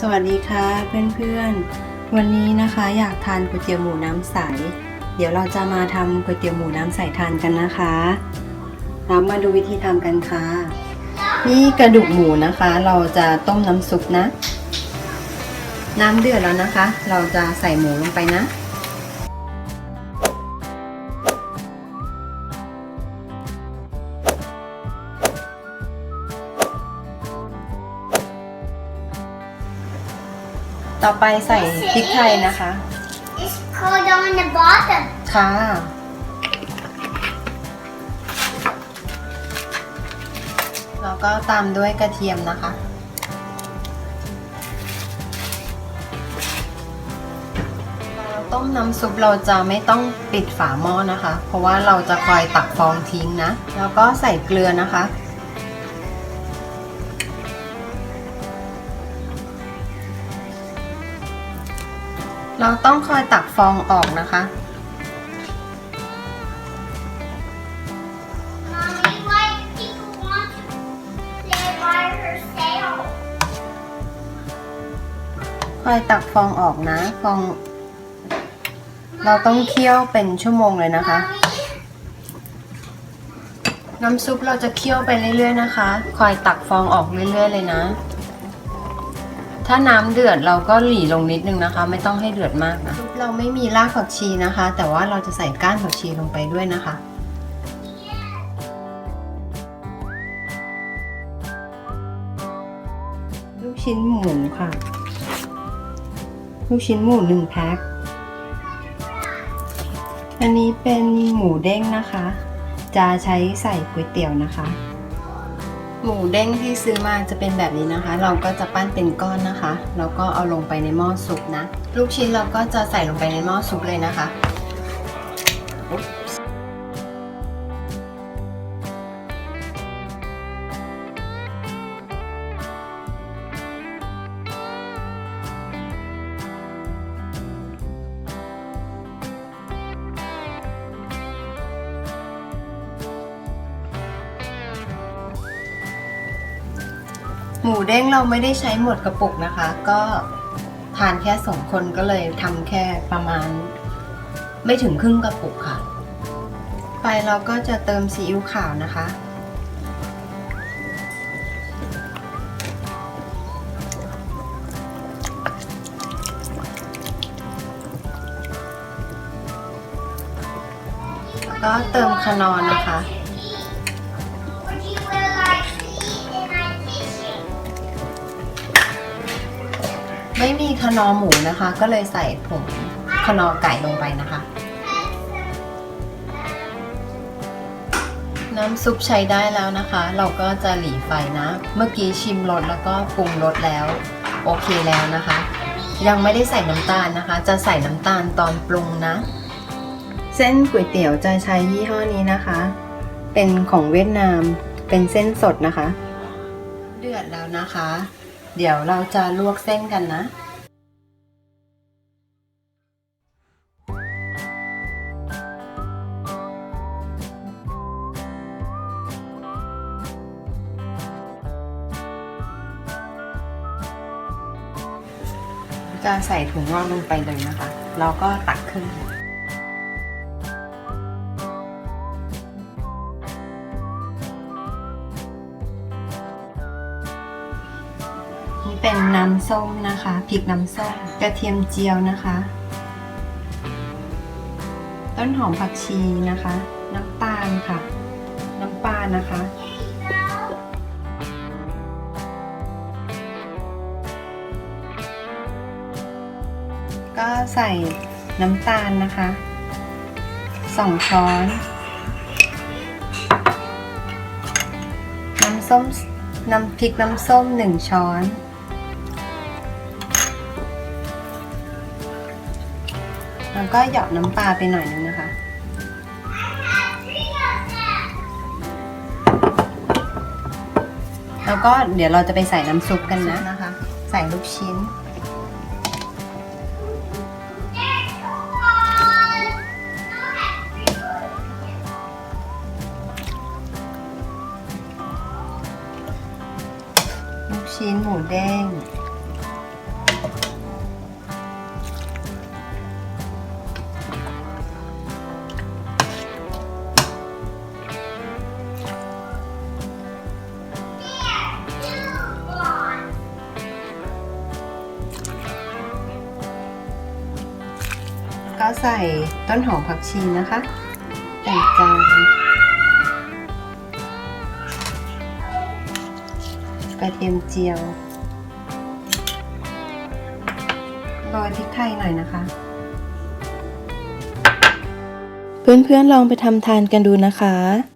สวัสดีค่ะเพื่อนๆ วันนี้นะคะอยากทานก๋วยเตี๋ยวหมูน้ำใส เดี๋ยวเราจะมาทำก๋วยเตี๋ยวหมูน้ำใสทานกันนะคะเรามาดูวิธีทำกันค่ะ นี่กระดูกหมูนะคะ เราจะต้มน้ำซุปนะ น้ำเดือดแล้วนะคะ เราจะใส่หมูลงไปนะ ต่อไปใส่พริกไทยนะคะ It's cold on the bottom. ค่ะ แล้วก็ตามด้วยกระเทียมนะคะเราต้มน้ำซุปเราจะไม่ต้องปิดฝาหม้อนะคะ เพราะว่าเราจะคอยตักฟองทิ้งนะ แล้วก็ใส่เกลือนะคะ เราต้องคอยตักฟองออกนะคะ คอยตักฟองออกนะ ฟอง เราต้องเคี่ยวเป็นชั่วโมงเลยนะคะ น้ำซุปเราจะเคี่ยวไปเรื่อยๆนะคะ คอยตักฟองออกเรื่อยๆเลยนะ ถ้าน้ำเดือดเราก็หลีลงนิดนึงนะคะ ไม่ต้องให้เดือดมากนะซุปเราไม่มีรากผักชีนะคะ แต่ว่าเราจะใส่ก้านผักชีลงไปด้วยนะคะ ลูกชิ้นหมูค่ะ ลูกชิ้นหมูหนึ่งแพ็คอันนี้เป็นหมูเด้งนะคะ จะใช้ใส่ก๋วยเตี๋ยวนะคะ หมูเด้งที่ซื้อมาจะเป็นแบบนี้นะคะ เราก็จะปั้นเป็นก้อนนะคะ แล้วก็เอาลงไปในหม้อซุปนะ ลูกชิ้นเราก็จะใส่ลงไปในหม้อซุปเลยนะคะ หมูเด้งเราไม่ได้ใช้หมดกระปุกนะคะ ก็ทานแค่สองคนก็เลยทำแค่ประมาณ ไม่ถึงครึ่งกระปุกค่ะ ไปเราก็จะเติมซีอิ๊วขาวนะคะ ก็เติมคนอร์นะคะ ไม่มีคนอหมูนะคะ ก็เลยใส่ผงคนอไก่ลงไปนะคะ น้ำซุปใช้ได้แล้วนะคะ เราก็จะหลีไฟนะ เมื่อกี้ชิมรสแล้วก็ปรุงรสแล้ว โอเคแล้วนะคะ ยังไม่ได้ใส่น้ำตาลนะคะ จะใส่น้ำตาลตอนปรุงนะ เส้นก๋วยเตี๋ยวจะใช้ยี่ห้อนี้นะคะ เป็นของเวียดนามเป็นเส้นสดนะคะ เดือดแล้วนะคะ เดี๋ยวเราจะลวกเส้นกันนะ จะใส่ถุงร่องลงไปเลยนะคะแล้วก็ตักขึ้น นี่เป็นน้ำส้มนะคะพริกน้ำส้มกระเทียมเจียวนะคะ ต้นหอมผักชีนะคะ น้ำตาลค่ะ น้ำปลานะคะก็ใส่น้ำตาลนะคะสองช้อน น้ำส้ม น้ำพริกน้ำส้มหนึ่งช้อน แล้วก็หยอดน้ำปลาไปหน่อยนึงนะคะ แล้วก็เดี๋ยวเราจะไปใส่น้ำซุปกันนะนะคะ ใส่ลูกชิ้น ลูกชิ้นหมูเด้ง ก็ใส่ต้นหอมผักชีนะคะแต่งจานกระเทียมเจียวโรยพริกไทยหน่อยนะคะ เพื่อนๆลองไปทำทานกันดูนะคะ